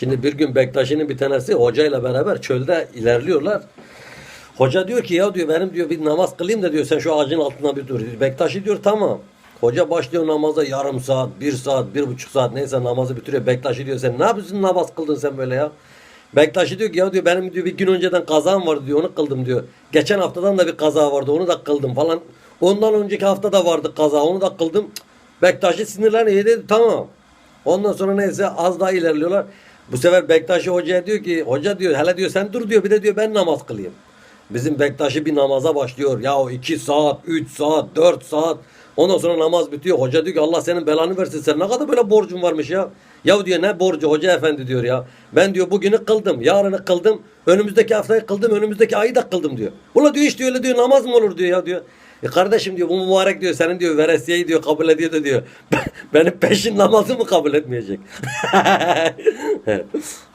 Şimdi bir gün Bektaşi'nin bir tanesi hocayla beraber çölde ilerliyorlar. Hoca diyor ki ya diyor benim diyor bir namaz kılayım da diyor sen şu ağacın altında bir dur. Bektaşi diyor tamam. Hoca başlıyor namaza yarım saat, bir saat, bir buçuk saat neyse namazı bitiriyor. Bektaşi diyor sen ne yapıyorsun namaz kıldın sen böyle ya? Bektaşi diyor ki ya diyor benim diyor bir gün önceden kazam vardı diyor onu kıldım diyor. Geçen haftadan da bir kaza vardı onu da kıldım falan. Ondan önceki hafta da vardı kaza onu da kıldım. Bektaşi sinirleniyor dedi tamam. Ondan sonra neyse az daha ilerliyorlar. Bu sefer Bektaşi hocaya diyor ki hoca diyor hele diyor sen dur diyor bir de diyor ben namaz kılayım. Bizim Bektaşi bir namaza başlıyor. Ya o iki saat, üç saat, dört saat. Ondan sonra namaz bitiyor. Hoca diyor ki Allah senin belanı versin. Sen ne kadar böyle borcun varmış ya. Ya diyor ne borcu hoca efendi diyor ya. Ben diyor bugünü kıldım. Yarını kıldım. Önümüzdeki haftayı kıldım. Önümüzdeki ayı da kıldım diyor. Ula diyor işte öyle diyor namaz mı olur diyor ya diyor. E kardeşim diyor bu mübarek diyor senin diyor veresiyeyi diyor kabul ediyor da diyor. Benim peşin namazı mı kabul etmeyecek?